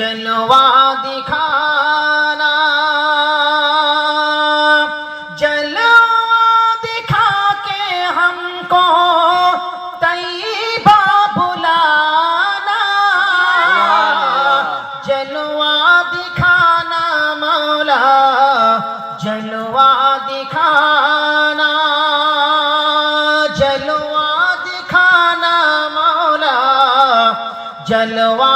جلوہ دکھانا، جلوہ دکھا کے ہم کو طیبہ بلانا۔ جلوہ دکھانا مولا، جلوہ دکھانا جلوہ دکھانا مولا۔ جلوہ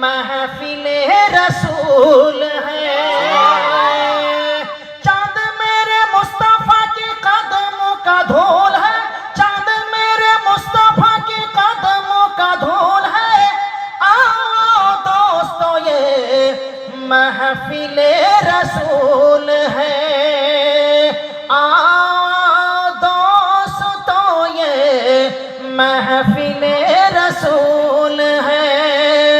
محفل رسول ہے۔ چاند میرے مصطفیٰ کی قدموں کا دھول ہے۔ چاند میرے مصطفیٰ کی قدموں کا دھول ہے۔ آؤ دوستو، یہ محفل رسول ہے۔ آؤ دوستو، یہ محفل رسول ہے۔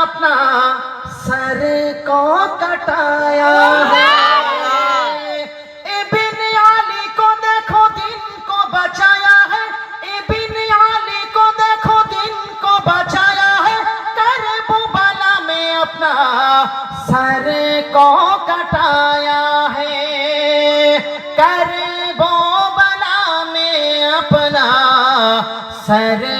اپنا سر کو کٹایا ہے۔ ابن علی کو دیکھو دن کو بچایا ہے۔ ابن علی کو دیکھو دن کو بچایا ہے۔ کرب کربلا میں اپنا سر کو کٹایا ہے۔ کرب کربلا میں اپنا سر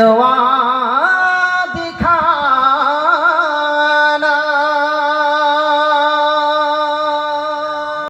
திருவா